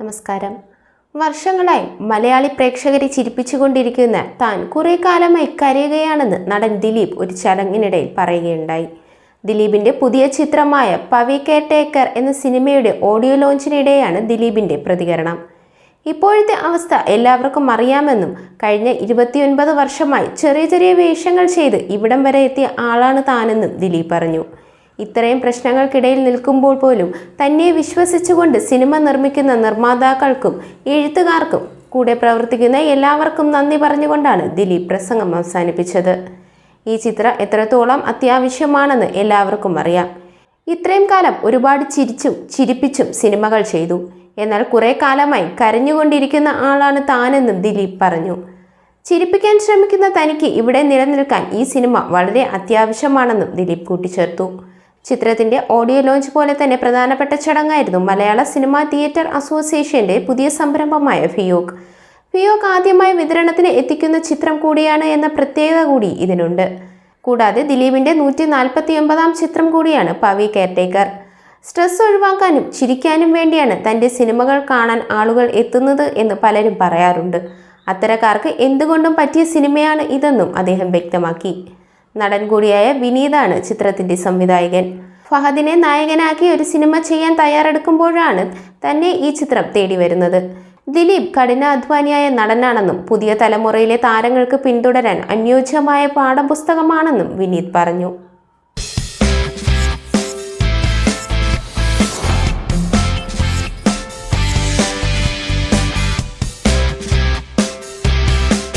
നമസ്കാരം. വർഷങ്ങളായി മലയാളി പ്രേക്ഷകരെ ചിരിപ്പിച്ചുകൊണ്ടിരിക്കുന്ന താൻ കുറെ കാലമായി കരയുകയാണെന്ന് നടൻ ദിലീപ് ഒരു ചടങ്ങിനിടയിൽ പറയുകയുണ്ടായി. ദിലീപിന്റെ പുതിയ ചിത്രമായ പവി കെയർടേക്കർ എന്ന സിനിമയുടെ ഓഡിയോ ലോഞ്ചിനിടെയാണ് ദിലീപിന്റെ പ്രതികരണം. ഇപ്പോഴത്തെ അവസ്ഥ എല്ലാവർക്കും അറിയാമെന്നും കഴിഞ്ഞ ഇരുപത്തിയൊൻപത് വർഷമായി ചെറിയ ചെറിയ വേഷങ്ങൾ ചെയ്ത് ഇവിടം വരെ എത്തിയ ആളാണ് താനെന്നും ദിലീപ് പറഞ്ഞു. ഇത്രയും പ്രശ്നങ്ങൾക്കിടയിൽ നിൽക്കുമ്പോൾ പോലും തന്നെ വിശ്വസിച്ചുകൊണ്ട് സിനിമ നിർമ്മിക്കുന്ന നിർമ്മാതാക്കൾക്കും എഴുത്തുകാർക്കും കൂടെ പ്രവർത്തിക്കുന്ന എല്ലാവർക്കും നന്ദി പറഞ്ഞുകൊണ്ടാണ് ദിലീപ് പ്രസംഗം അവസാനിപ്പിച്ചത്. ഈ ചിത്രം എത്രത്തോളം അത്യാവശ്യമാണെന്ന് എല്ലാവർക്കും അറിയാം. ഇത്രയും കാലം ഒരുപാട് ചിരിച്ചും ചിരിപ്പിച്ചും സിനിമകൾ ചെയ്തു. എന്നാൽ കുറേ കാലമായി കരഞ്ഞുകൊണ്ടിരിക്കുന്ന ആളാണ് താനെന്നും ദിലീപ് പറഞ്ഞു. ചിരിപ്പിക്കാൻ ശ്രമിക്കുന്ന തനിക്ക് ഇവിടെ നിലനിൽക്കാൻ ഈ സിനിമ വളരെ അത്യാവശ്യമാണെന്നും ദിലീപ് കൂട്ടിച്ചേർത്തു. ചിത്രത്തിന്റെ ഓഡിയോ ലോഞ്ച് പോലെ തന്നെ പ്രധാനപ്പെട്ട ചടങ്ങായിരുന്നു മലയാള സിനിമാ തിയേറ്റർ അസോസിയേഷന്റെ പുതിയ സംരംഭമായ ഫിയോക്. ഫിയോക് ആദ്യമായി വിതരണത്തിന് എത്തിക്കുന്ന ചിത്രം കൂടിയാണ് എന്ന പ്രത്യേകത കൂടി ഇതിനുണ്ട്. കൂടാതെ ദിലീപിന്റെ നൂറ്റി നാൽപ്പത്തി ഒമ്പതാം ചിത്രം കൂടിയാണ് പവി കെയർടേക്കർ. സ്ട്രെസ് ഒഴിവാക്കാനും ചിരിക്കാനും വേണ്ടിയാണ് തന്റെ സിനിമകൾ കാണാൻ ആളുകൾ എത്തുന്നത് എന്ന് പലരും പറയാറുണ്ട്. അത്തരക്കാർക്ക് എന്തുകൊണ്ടും പറ്റിയ സിനിമയാണ് ഇതെന്നും അദ്ദേഹം വ്യക്തമാക്കി. നടൻ കൂടിയായ വിനീതാണ് ചിത്രത്തിന്റെ സംവിധായകൻ. ഫഹദിനെ നായകനാക്കി ഒരു സിനിമ ചെയ്യാൻ തയ്യാറെടുക്കുമ്പോഴാണ് തന്നെ ഈ ചിത്രം തേടി വരുന്നത്. ദിലീപ് കഠിനാധ്വാനിയായ നടനാണെന്നും പുതിയ തലമുറയിലെ താരങ്ങൾക്ക് പിന്തുടരാൻ അനുയോജ്യമായ പാഠപുസ്തകമാണെന്നും വിനീത് പറഞ്ഞു.